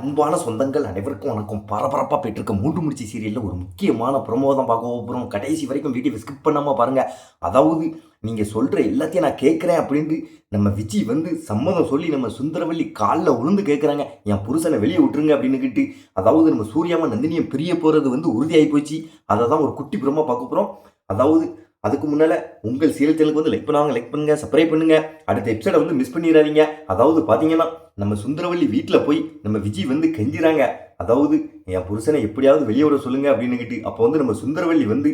அன்பான சொந்தங்கள் அனைவருக்கும் வணக்கம். பரபரப்பாக போயிட்டுருக்க மூன்று முடிச்சு சீரியலில் ஒரு முக்கியமான ப்ரொமோ தான் பார்க்க போகிறோம் கடைசி வரைக்கும் வீடியோ ஸ்கிப் பண்ணாமல் பாருங்கள் அதாவது நீங்கள் சொல்கிற எல்லாத்தையும் நான் கேட்குறேன் அப்படின்ட்டு நம்ம விஜய் வந்து சம்மதம் சொல்லி நம்ம சுந்தரவள்ளி காலில் உளுந்து கேட்குறாங்க. என் புருஷனை வெளியே விட்டுருங்க அப்படின்னுக்கிட்டு அதாவது நம்ம சூர்யாமா நந்தினியை பிரிய போகிறது வந்து உறுதியாகி போச்சு. அதை தான் ஒரு குட்டி ப்ரொமோ பார்க்க போகிறோம் அதாவது அதுக்கு முன்னால் உங்கள் சீரியல் சேனலுக்கு வந்து லைக் பண்ணுவாங்க லைக் பண்ணுங்க சப்ஸ்கிரைப் பண்ணுங்க. அடுத்த எபிசோடை வந்து மிஸ் பண்ணிடாதீங்க. அதாவது பார்த்தீங்கன்னா நம்ம சுந்தரவள்ளி வீட்டில் போய் நம்ம விஜய் வந்து கெஞ்சிறாங்க. அதாவது என் புருஷனை எப்படியாவது வெளியே விட சொல்லுங்க அப்படின்னுக்கிட்டு அப்போ வந்து நம்ம சுந்தரவள்ளி வந்து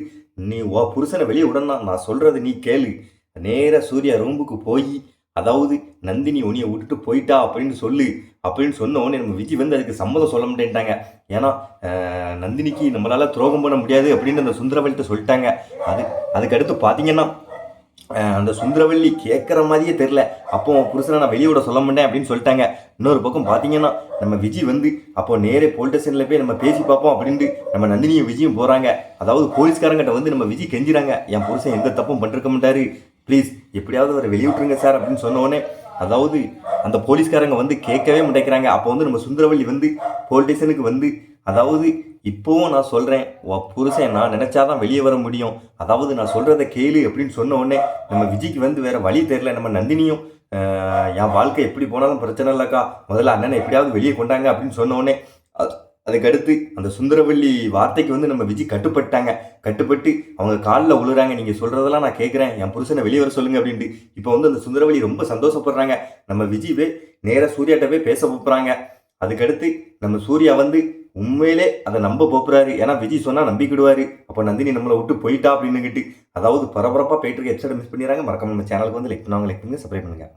நீ ஓ புருஷனை வெளியே விடணும் நான் சொல்கிறத நீ கேளு. நேராக சூர்யா ரூம்புக்கு போய் அதாவது நந்தினி உனியை விட்டுட்டு போயிட்டா அப்படின்னு சொல்லு. அப்படின்னு சொன்ன உடனே நம்ம விஜய் வந்து அதுக்கு சம்மதம் சொல்ல மாட்டேன்ட்டாங்க. ஏன்னா நந்தினிக்கு நம்மளால் துரோகம் பண்ண முடியாது அப்படின்னு அந்த சுந்தரவல்லிட்ட சொல்லிட்டாங்க. அது அதுக்கடுத்து பார்த்தீங்கன்னா அந்த சுந்தரவல்லி கேட்குற மாதிரியே தெரில அப்போ புருஷனை நான் வெளியே விட சொல்ல மாட்டேன் அப்படின்னு சொல்லிட்டாங்க. இன்னொரு பக்கம் பார்த்தீங்கன்னா நம்ம விஜய் வந்து அப்போ நேரே போலீஸ் ஸ்டேஷனில் போய் நம்ம பேசி பார்ப்போம் அப்படின்ட்டு நம்ம நந்தினியும் விஜயும் போகிறாங்க அதாவது போலீஸ்காரங்கிட்ட வந்து நம்ம விஜய் கெஞ்சிறாங்க. என் புருஷன் எந்த தப்பும் பண்ணிருக்க மாட்டாரு. ப்ளீஸ் எப்படியாவது அவரை வெளியிட்டுருங்க சார் அப்படின்னு சொன்னோடனே அதாவது அந்த போலீஸ்காரங்க வந்து கேட்கவே மாட்டேங்கிறாங்க. அப்போ வந்து நம்ம சுந்தரவள்ளி வந்து போலீஸ்டேஷனுக்கு வந்து அதாவது இப்போவும் நான் சொல்கிறேன் புருஷன் நான் நினச்சாதான் வெளியே வர முடியும். அதாவது நான் சொல்கிறத கேளு அப்படின்னு சொன்ன உடனே நம்ம விஜய்க்கு வந்து வேறு வழி தெரில நம்ம நந்தினியும் என் வாழ்க்கை எப்படி போனாலும் பிரச்சனை இல்லைக்கா. முதல்ல அண்ணனை எப்படியாவது வெளியே கொண்டாங்க அப்படின்னு சொன்ன உடனே அதுக்கடுத்து அந்த சுந்தரவல்லி வார்த்தைக்கு வந்து நம்ம விஜய் கட்டுப்பட்டாங்க. கட்டுப்பட்டு அவங்க காலில் உழுறாங்க. நீங்கள் சொல்கிறதெல்லாம் நான் கேட்குறேன் என் புருஷனை வெளியே வர சொல்லுங்க அப்படின்ட்டு. இப்போ வந்து அந்த சுந்தரவல்லி ரொம்ப சந்தோஷப்படுறாங்க. நம்ம விஜய் போய் நேராக சூர்யாட்ட போய் பேச போகிறாங்க அதுக்கடுத்து நம்ம சூர்யா வந்து உண்மையிலே அதை நம்ப போப்புறாரு. ஏன்னா விஜய் சொன்னால் நம்பிக்கிடுவார். அப்போ நந்தினி நம்மளை விட்டு போயிட்டா அப்படின்னுக்கிட்டு அதாவது பரபரப்பாக போயிட்டு இருக்க எபிசோட மிஸ் பண்ணிடுறாங்க. மறக்காம நம்ம சேனலுக்கு வந்து லைக் பண்ணுவாங்க. லைக் பண்ணுங்க சப்ஸ்கிரைப் பண்ணுங்க.